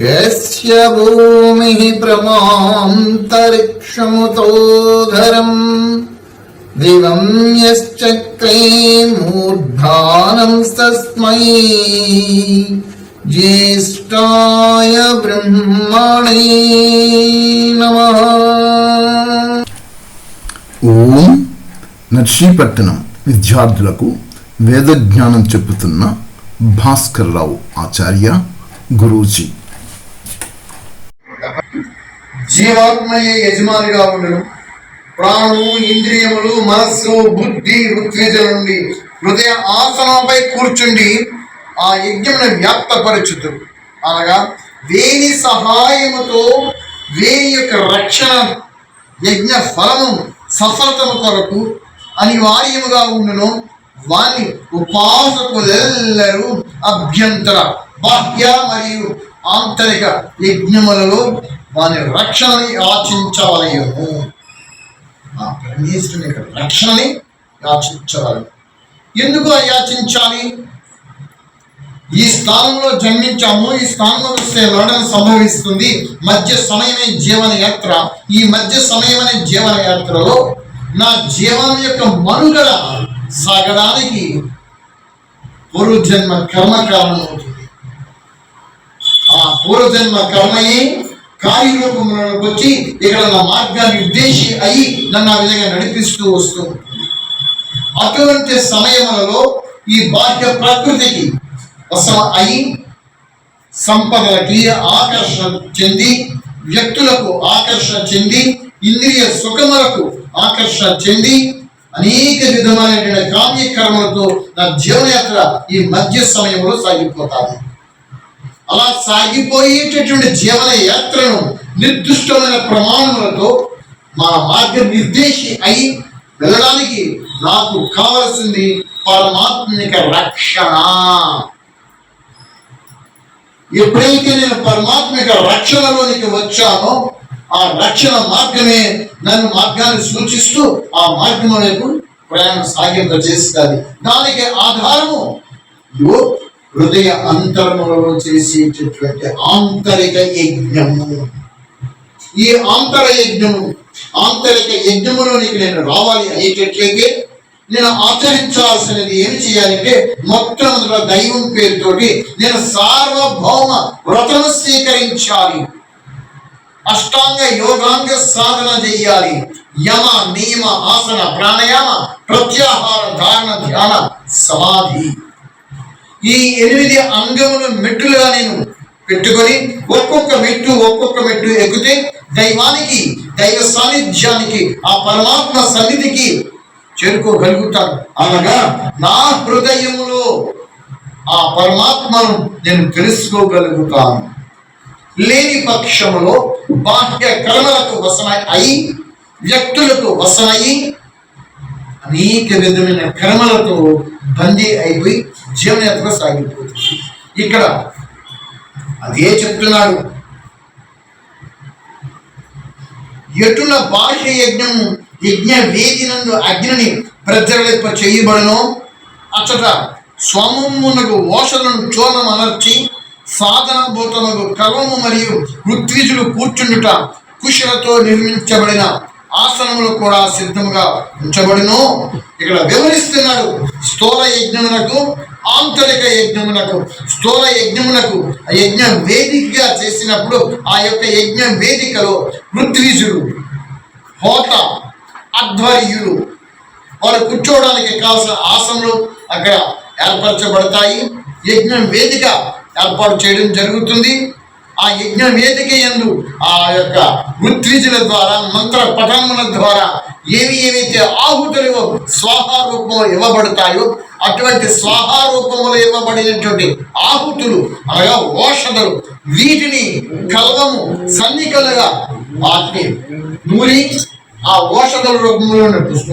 यस्य भूमिः प्रमान्तरिक्षमुतोधरम् दिवं यश्चक्रे मूर्धानंस्तस्मै ज्येष्ठाय ब्रह्मणे नमः ఓం నర్సీపట్టణం విద్యార్థులకు వేద జ్ఞానం చెప్పుతున్న భాస్కర్రావు ఆచార్య గురూజీ జీవాత్మయే యజమానిగా ఉండడం ప్రాణము ఇంద్రియములు మనస్సు బుద్ధి ఋత్విజల నుండి హృదయ ఆసనంపై కూర్చుండి ఆ యజ్ఞమును వ్యాప్తపరచుతు అనగా వేని సహాయముతో వేని యొక్క రక్షణ యజ్ఞ ఫలము సఫలతము కొరకు అనివార్యముగా ఉండును. వాని ఉపాసకులెల్లరూ అభ్యంతర బాహ్య మరియు ఆంతరిక యజ్ఞములలో వాని రక్షణని ఆచించవలయము ఆ పరమేశ్వరుని యొక్క రక్షణని యాచించవలము ఎందుకు యాచించాలి ఈ స్థానంలో జన్మించాము ఈ స్థానంలో వస్తే మరణం సంభవిస్తుంది. మధ్య సమయమే జీవన యాత్ర. ఈ మధ్య సమయమనే జీవన యాత్రలో నా జీవనం యొక్క మనుగడ సాగడానికి పూర్వజన్మ కర్మ కారణమవుతుంది. ఆ పూర్వజన్మ కర్మయే కార్యరూపంలోకి వచ్చి ఇక్కడ నా మార్గాన్ని ఉద్దేశి అయి నన్ను ఆ విధంగా నడిపిస్తూ వస్తూ ఉంటుంది. అటువంటి సమయములలో ఈ బాహ్య ప్రకృతికి వశం అయి సంపదలకి ఆకర్షణ చెంది వ్యక్తులకు ఆకర్షణ చెంది ఇంద్రియ సుఖములకు ఆకర్షణ చెంది అనేక విధమైనటువంటి కార్యక్రమాలతో నా జీవనయాత్ర ఈ మధ్య సమయంలో సాగిపోతాది. అలా సాగిపోయేటటువంటి జీవన యాత్రను నిర్దిష్టమైన ప్రమాణములతో మా మార్గ నిర్దేశి అయి వెళ్ళడానికి నాకు కావలసింది పరమాత్మిక రక్షణ. ఎప్పుడైతే నేను పరమాత్మిక రక్షణలోనికి వచ్చానో ఆ రక్షణ మార్గమే నన్ను మార్గాన్ని సూచిస్తూ ఆ మార్గం వైపు ప్రయాణం సాగింపజేస్తుంది. దానికి ఆధారము ఇదిగో హృదయ అంతరములలో చేసేటటువంటి ఆంతరిక యజ్ఞము. ఈ ఆంతర యజ్ఞము ఆంతరిక యజ్ఞములోనికి నేను రావాలి అయ్యేటట్లయితే నేను ఆచరించాల్సినది ఏమి చేయాలంటే మొట్టమొదట దైవం పేరుతోటి నేను సార్వభౌమ వ్రతం స్వీకరించాలి. అష్టాంగ యోగాంగ సాధన చేయాలి. యమ నియమ ఆసన ప్రాణాయామ ప్రత్యాహార ధారణ ధ్యాన సమాధి. ఈ ఎనిమిది అంగములు మెట్టులుగా నేను పెట్టుకొని ఒక్కొక్క మెట్టు ఒక్కొక్క మెట్టు ఎక్కితే దైవానికి దైవ సాన్నిధ్యానికి ఆ పరమాత్మ సన్నిధికి చేరుకోగలుగుతాను. అనగా నా హృదయములో ఆ పరమాత్మను నేను తెలుసుకోగలుగుతాను. లేని పక్షములో బాహ్య కర్మలకు వసనై అయి వ్యక్తులకు వశమై అనేక విధమైన కర్మలతో బందీ అయిపోయి జీవనయాత్ర సాగిపోతుంది. ఇక్కడ అదే చెప్తున్నాడు. ఎటున బాహ్య యజ్ఞం యజ్ఞ వేదినందు అగ్నిని ప్రజ్వలింప చేయబడను. అచ్చట స్వమమునకు ఓషలను చోళం అనర్చి సాధన భూతముకు కలము మరియు ఋత్విజులు కూర్చుండుట కుశలతో నిర్మించబడిన ఆసనములు కూడా సిద్ధముగా ఉంచబడును. ఇక్కడ వివరిస్తున్నాడు స్థూల యజ్ఞమునకు ఆంతరిక యజ్ఞమునకు స్థూల యజ్ఞమునకు ఆ యజ్ఞ వేదికగా చేసినప్పుడు ఆ యొక్క యజ్ఞ వేదికలో ఋత్విజులు హోత అధ్వర్యులు వారు కూర్చోవడానికి కావాల్సిన ఆసనలు అక్కడ ఏర్పరచబడతాయి. యజ్ఞం వేదిక ఏర్పాటు చేయడం జరుగుతుంది. ఆ యజ్ఞ వేదిక ఎందు ఆ యొక్క ఋత్విజుల ద్వారా మంత్ర పఠనముల ద్వారా ఏవి ఏవైతే ఆహుతులు స్వాహారూపంలో ఇవ్వబడతాయో అటువంటి స్వాహారూపములు ఇవ్వబడినటువంటి ఆహుతులు అనగా ఓషధలు వీటిని కల్వము సన్నికలుగా వాటిని నూరి ఆ ఓషధల రూపంలో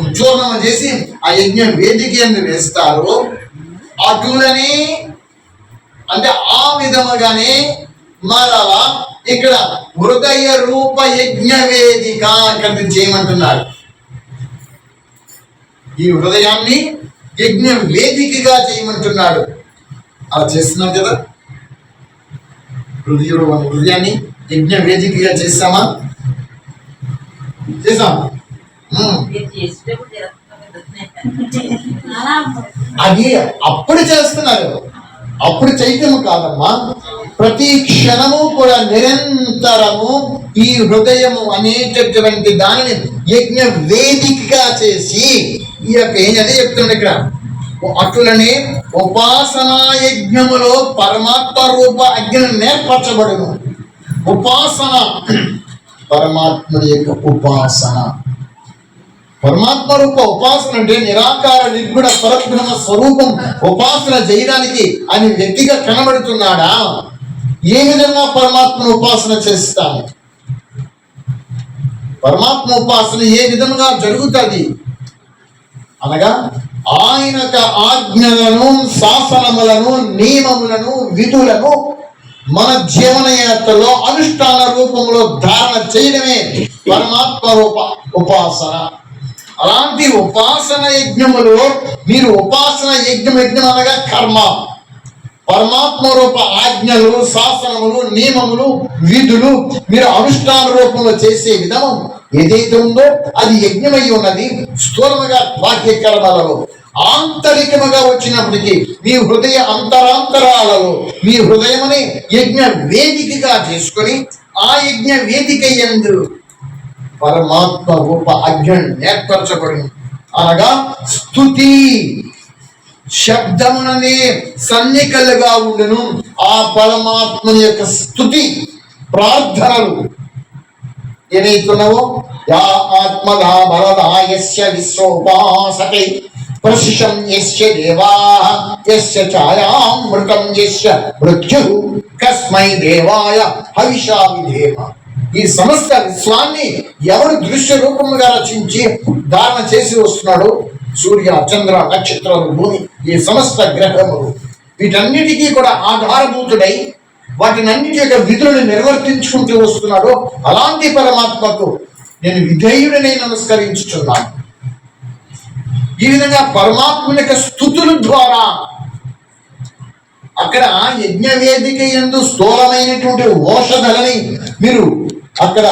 చూర్ణం చేసి ఆ యజ్ఞ వేదిక ఎందు వేస్తారు. అటులని అంటే ఆ విధముగానే మరలా ఇక్కడ హృదయ రూప యజ్ఞ వేదిక ఇక్కడ చేయమంటున్నాడు ఈ హృదయాన్ని యజ్ఞ వేదికగా చేయమంటున్నాడు. అలా చేస్తున్నాం కదా. హృదయ హృదయాన్ని యజ్ఞ వేదికగా చేస్తామా? చేసాం. అది అప్పుడు చేస్తున్నారు. అప్పుడు చైతన్యం కాదమ్మా. ప్రతి క్షణము కూడా నిరంతరము ఈ హృదయము అనేటటువంటి దానిని యజ్ఞ వేదికగా చేసి ఈ యొక్క ఏం అదే చెప్తుండే ఇక్కడ. అట్లనే ఉపాసనా యజ్ఞములో పరమాత్మ రూప అగ్ని నేర్పరచబడును. ఉపాసన పరమాత్ముడి యొక్క ఉపాసన. పరమాత్మ రూప ఉపాసన అంటే నిరాకార నిర్గుణ పరబ్రహ్మ స్వరూపం ఉపాసన చేయడానికి అని వ్యక్తిగా కనబడుతున్నాడా? ఏ విధంగా పరమాత్మను ఉపాసన చేస్తాము పరమాత్మ ఉపాసన ఏ విధంగా జరుగుతుంది? అనగా ఆయన ఆజ్ఞలను శాసనములను నియమములను విధులను మన జీవన యాత్రలో అనుష్ఠాన రూపంలో ధారణ చేయడమే పరమాత్మ రూప ఉపాసన. అలాంటి ఉపాసన యజ్ఞములో మీరు ఉపాసన యజ్ఞం యజ్ఞం అనగా కర్మ. పరమాత్మ రూప ఆజ్ఞలు శాసనములు నియమములు విధులు మీరు అనుష్ఠాన రూపంలో చేసే విధానం ఏదైతే ఉందో అది యజ్ఞమై ఉన్నది. స్థూలముగా బాహ్య కర్మలలో ఆంతరికముగా వచ్చినప్పటికీ మీ హృదయ అంతరాంతరాలలో మీ హృదయముని యజ్ఞ వేదికగా చేసుకొని ఆ యజ్ఞ వేదిక ఎందు పరమాత్మ గొప్ప అజ్ఞం ఏర్పరచబడింది అనగా స్థుతి శబ్దముననే సన్నికలుగా ఉండను. ఆ పరమాత్మ యొక్క స్థుతి ప్రార్థనలు ఏమైతున్నావో యా ఆత్మదా బలదా యస్య ప్రశిషం యస్య దేవా యస్య ఛాయామృతం యస్య మృత్యు కస్మై దేవాయ హవిషా విధేమ ఈ సమస్త విశ్వాన్ని ఎవరు దృశ్య రూపముగా రచించి ధారణ చేసి వస్తున్నాడు సూర్య చంద్ర నక్షత్రాలు భూమి ఈ సమస్త గ్రహములు. వీటన్నిటికీ కూడా ఆధారభూతుడై వాటినన్నిటి యొక్క విధులను నిర్వర్తించుకుంటూ వస్తున్నాడు అలాంటి పరమాత్మకు నేను విధేయుడనై నమస్కరించుచున్నాను. ఈ విధంగా పరమాత్మ యొక్క స్థుతుల ద్వారా అక్కడ యజ్ఞ వేదిక ఎందు స్థూలమైనటువంటి ఓషధలని మీరు అక్కడ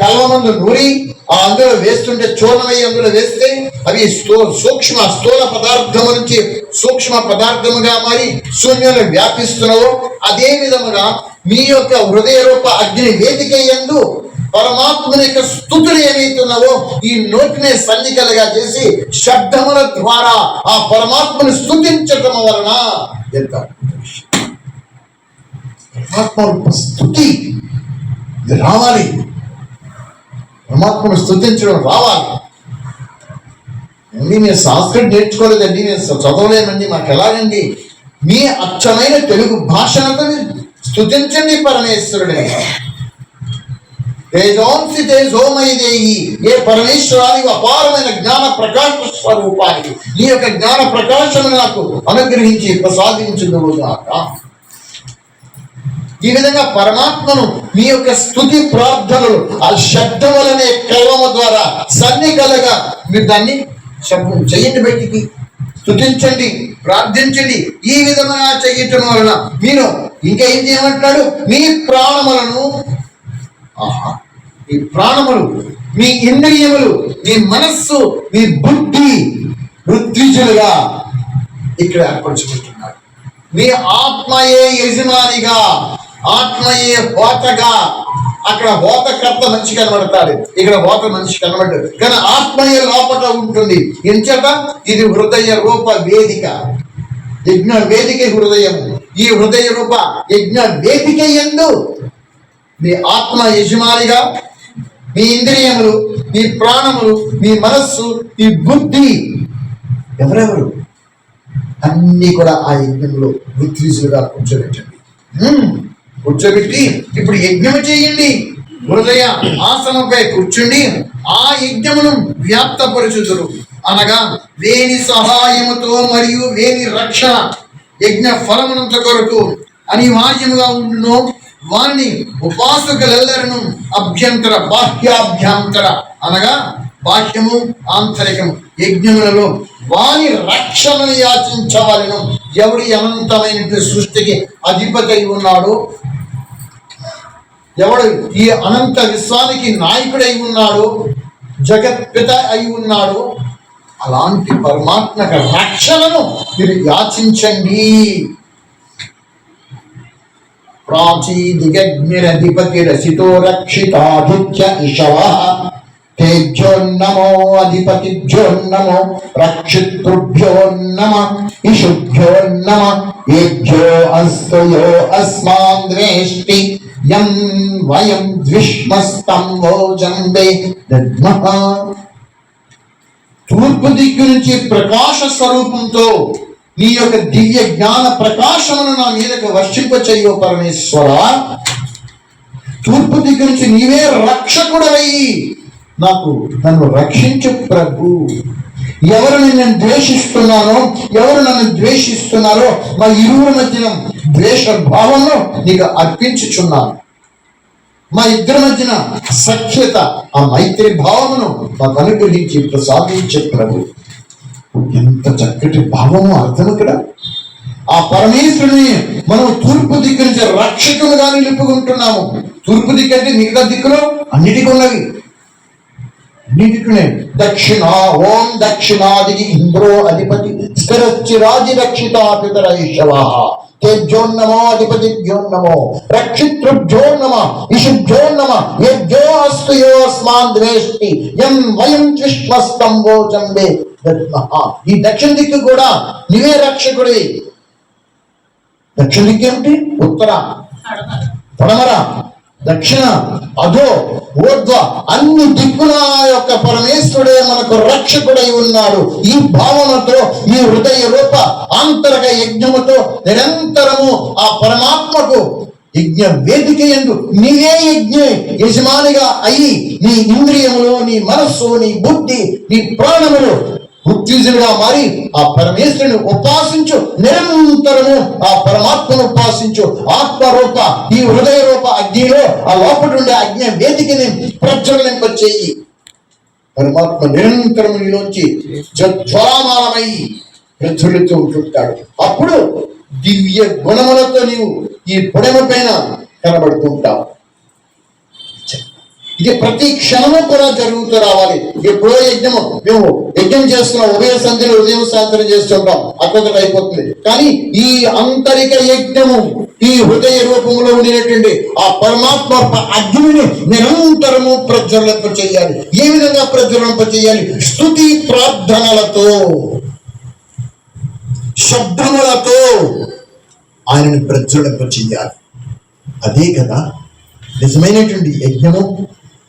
కల్వమందు నూరి ఆ అందులో వేస్తుంటే చూర్ణమై అందులో వేస్తే అవి స్థూ సూక్ష్మ స్థూల పదార్థము నుంచి సూక్ష్మ పదార్థముగా మారి శూన్యంలో వ్యాపిస్తున్నావు అదే విధముగా మీ యొక్క హృదయ రూప అగ్ని వేదిక ఎందు పరమాత్మని యొక్క స్థుతులు ఏమైతున్నావో ఈ నోటిని సన్నికలుగా చేసి శబ్దముల ద్వారా ఆ పరమాత్మని స్థుతించటం వలన ఎంత పరమాత్మ స్థుతి ఇది రావాలి. పరమాత్మను స్థుతించడం రావాలి. అండి నేను సంస్కృతి నేర్చుకోలేదండి నేను చదవలేనండి మాకు ఎలాగండి? మీ అచ్చమైన తెలుగు భాషనంతా మీరు స్థుతించండి పరమేశ్వరుడే తేజోంసి తేజోమయ దేహి ఏ పరమేశ్వరానికి అపారమైన జ్ఞాన ప్రకాశ స్వరూపానికి. నీ యొక్క జ్ఞాన ప్రకాశము నాకు అనుగ్రహించి ప్రసాదించుగాక ఈ విధంగా పరమాత్మను మీ యొక్క స్థుతి ప్రార్థనలు ఆ శబ్దములనే కలవము ద్వారా సన్నికలుగా మీరు దాన్ని శబ్దం చెయ్యండి బయటికి. స్థుతించండి ప్రార్థించండి. ఈ విధంగా చేయటం వలన మీరు ఇంకా ఏం చేయమంటున్నాడు? మీ ప్రాణములను ఆహా. మీ ప్రాణములు మీ ఇంద్రియములు మీ మనస్సు మీ బుద్ధి ఋత్విజులుగా ఇక్కడ ఏర్పరచుకుంటున్నాడు మీ ఆత్మయే యజమానిగా ఆత్మయే హోతగా. అక్కడ హోతకర్త మనిషి కనబడతాడు. ఇక్కడ హోత మనిషి కనబడ్డాడు. కానీ ఆత్మయే లోపల ఉంటుంది. ఎంచట ఇది హృదయ రూప వేదిక. యజ్ఞ వేదిక హృదయం ఈ హృదయ రూప యజ్ఞ వేదిక ఎందు మీ ఆత్మ యజమానిగా మీ ఇంద్రియములు మీ ప్రాణములు మీ మనస్సు మీ బుద్ధి ఎవరెవరు? అన్నీ కూడా ఆ యజ్ఞంలో విత్రీసులుగా కూర్చోబెట్టండి. కూర్చోబెట్టి ఇప్పుడు యజ్ఞము చేయండి. హృదయ ఆసనంపై కూర్చుండి ఆ యజ్ఞమును వ్యాప్తపరచుదురు. అనగా వేని సహాయముతో మరియు వేని రక్షణ యజ్ఞ ఫలమునంత కొరకు అనివార్యముగా ఉండును. వారిని ఉపాసకులెల్లరను అభ్యంతర బాహ్యాభ్యంతర అనగా బాహ్యము ఆంతరికము యజ్ఞములలో వారి రక్షణను యాచించవలను. ఎవడి అనంతమైన సృష్టికి అధిపతి అయి ఉన్నాడు ఎవడు ఈ అనంత విశ్వానికి నాయకుడై ఉన్నాడు జగత్పిత అయి ఉన్నాడు అలాంటి పరమాత్మక రక్షణను మీరు యాచించండి. ప్రాచీదిగగ్నిరధిపతిరసితో రక్షితాధిత్య ఇషవ తేజోన్నమో అధిపతిభ్యోన్నమో రక్షితృభ్యోన్నమ ఇషుభ్యోన్నమ ఏభ్యో అస్తయో అస్మాన్ ద్వేష్టి యం వయం ద్విష్మస్తం వోజంబే దద్మః తూర్పు దిక్కు నుంచి ప్రకాశ స్వరూపంతో నీ యొక్క దివ్య జ్ఞాన ప్రకాశమును నా మీదకు వర్షింప పరమేశ్వర. తూర్పు దిక్కు నుంచి నీవే రక్షకుడవయ్యి నాకు నన్ను రక్షించు ప్రభు. ఎవరు నేను ద్వేషిస్తున్నానో ఎవరు నన్ను ద్వేషిస్తున్నారో మా ఇరువురి మధ్యన ద్వేష భావంలో నీకు అర్పించుచున్నాను. మా ఇద్దరి మధ్యన సఖ్యత ఆ మైత్రి భావమును మాకు అనుగ్రహించి ప్రసాదించే ప్రభు. ఎంత చక్కటి భావము అర్థం ఇక్కడ. ఆ పరమేశ్వరుని మనం తూర్పు దిక్కు నుంచి రక్షకులుగా నిలుపుకుంటున్నాము. తూర్పు దిక్కు అంటే మిగతా దిక్కులో అన్నిటికీ ఉన్నవి. అన్నిటికీ దక్షిణ ఓం దక్షిణాది ఇంద్రో అధిపతి స్థిరచిరాది రక్షిత రక్షితృభ్యో నమ నమ యజ్ఞో అస్తు ద్వేష్టి వయం. ఈ దక్షిణ దిక్కు కూడా నీవే రక్షకుడి. దక్షిణ దిక్కు ఏమిటి? ఉత్తర. పడమర. దక్షిణ అధో ఊర్ధ్వ అన్ని దిక్కుల యొక్క పరమేశ్వరుడే మనకు రక్షకుడై ఉన్నాడు. ఈ భావనతో ఈ హృదయ రూప ఆంతరక యజ్ఞముతో నిరంతరము ఆ పరమాత్మకు యజ్ఞ వేదిక ఎందు నీవే యజ్ఞ యజమానిగా అయి నీ ఇంద్రియములు నీ మనస్సు నీ బుద్ధి నీ ప్రాణములు ఉత్తీజులుగా మారి ఆ పరమేశ్వరుని ఉపాసించు నిరంతరము ఆ పరమాత్మను ఉపాసించు. ఆత్మరూప ఈ హృదయ రూప అగ్నిలో ఆ లోపల ఉండే అగ్ని వేదికని ప్రజ్వలింపచేయి పరమాత్మ నిరంతరం నీలోంచి జ్వరామాలమై ప్రజ్వలిస్తూ ఉంటుంటాడు. అప్పుడు దివ్య గుణములతో నీవు ఈ పొడమ పైన కనబడుతుంటావు. ఇది ప్రతి క్షణము కూడా జరుగుతూ రావాలి. ఎప్పుడో యజ్ఞము మేము యజ్ఞం చేస్తున్నాం ఉదయ సంధ్యలు ఉదయం సాయంత్రం చేస్తుంటాం అక్కడ అయిపోతుంది. కానీ ఈ అంతరిక యజ్ఞము ఈ హృదయ రూపంలో ఉండేటువంటి ఆ పరమాత్మ ప- అగ్నిని నిరంతరము ప్రజ్వలింప చేయాలి. ఏ విధంగా ప్రజ్వలింప చేయాలి? స్థుతి ప్రార్థనలతో శబ్దములతో ఆయనను ప్రజ్వలింప చెయ్యాలి అదే కదా నిజమైనటువంటి యజ్ఞము.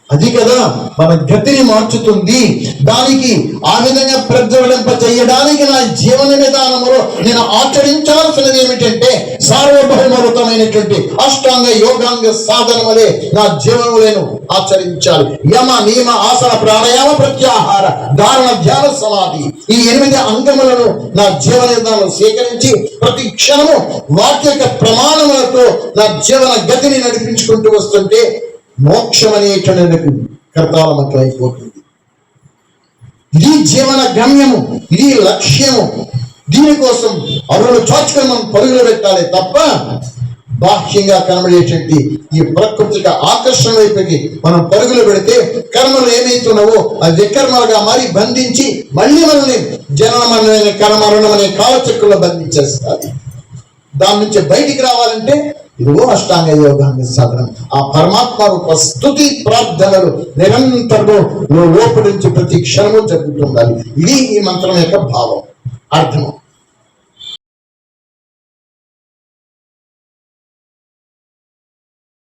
అది కదా మన గతిని మార్చుతుంది. దానికి ఆ విధంగా ప్రజ్వలింప చేయడానికి నా జీవన విధానంలో నేను ఆచరించాల్సినది ఏమిటంటే సార్వభౌమరుతమైనటువంటి అష్టాంగ యోగాంగ సాధన వలె నా జీవనము నేను ఆచరించాలి. యమ నియమ ఆసన ప్రాణాయామ ప్రత్యాహార ధారణ ధ్యాన సమాధి ఈ ఎనిమిది అంగములను నా జీవన విధానం సేకరించి ప్రతి క్షణము వాక్యక ప్రమాణములతో నా జీవన గతిని నడిపించుకుంటూ వస్తుంటే మోక్షం అనేటువంటిది కర్తాలమతం అయిపోతుంది. ఇది జీవన గమ్యము ఇది లక్ష్యము. దీనికోసం అరుణ చోచుకొని మనం పరుగులు పెట్టాలి తప్ప బాహ్యంగా కనబడేటువంటి ఈ ప్రకృతిక ఆకర్షణ వైపుకి మనం పరుగులు పెడితే కర్మలు ఏమైతున్నావో అది వికర్మలుగా మారి బంధించి మళ్ళీ మనల్ని జననమరణ కర్మరణం అనే కాలచక్రంలో బంధించేస్తుంది దాని నుంచి బయటికి రావాలంటే ఇదిగో అష్టాంగ యోగాన్ని సాధనం. ఆ పరమాత్మ రూప స్థుతి ప్రార్థనలు నిరంతరం లోపలి నుంచి ప్రతి క్షణము జరుగుతుండాలి. ఇది ఈ మంత్రం యొక్క భావం. అర్థము